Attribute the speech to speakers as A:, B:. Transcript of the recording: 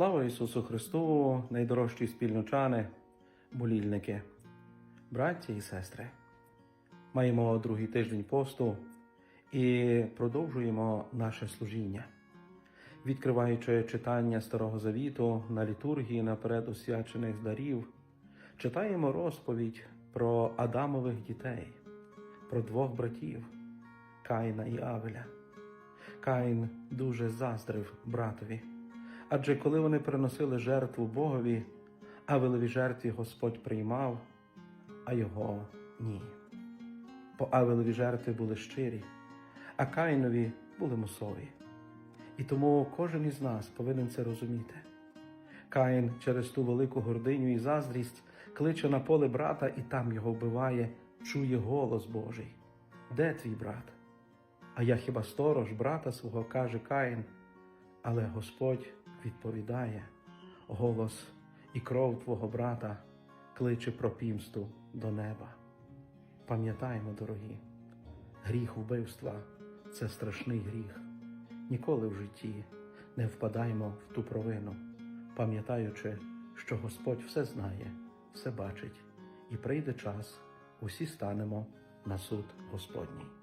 A: Слава Ісусу Христу, найдорожчі спільночани, молільники, браті і сестри. Маємо другий тиждень посту і продовжуємо наше служіння, відкриваючи читання Старого Завіту на літургії наперед освячених дарів, читаємо розповідь про Адамових дітей, про двох братів Каїна і Авеля. Каїн дуже заздрив братові. Адже коли вони приносили жертву Богові, Авелеві жертві Господь приймав, а його ні. Бо Авелеві жертви були щирі, а Каїнові були мусові. І тому кожен із нас повинен це розуміти. Каїн через ту велику гординю і заздрість кличе на поле брата і там його вбиває, чує голос Божий. Де твій брат? А я хіба сторож брата свого, каже Каїн. Але Господь відповідає, голос і кров твого брата кличе про пімсту до неба. Пам'ятаємо, дорогі, гріх вбивства це страшний гріх. Ніколи в житті не впадаємо в ту провину, пам'ятаючи, що Господь все знає, все бачить, і прийде час, усі станемо на суд Господній.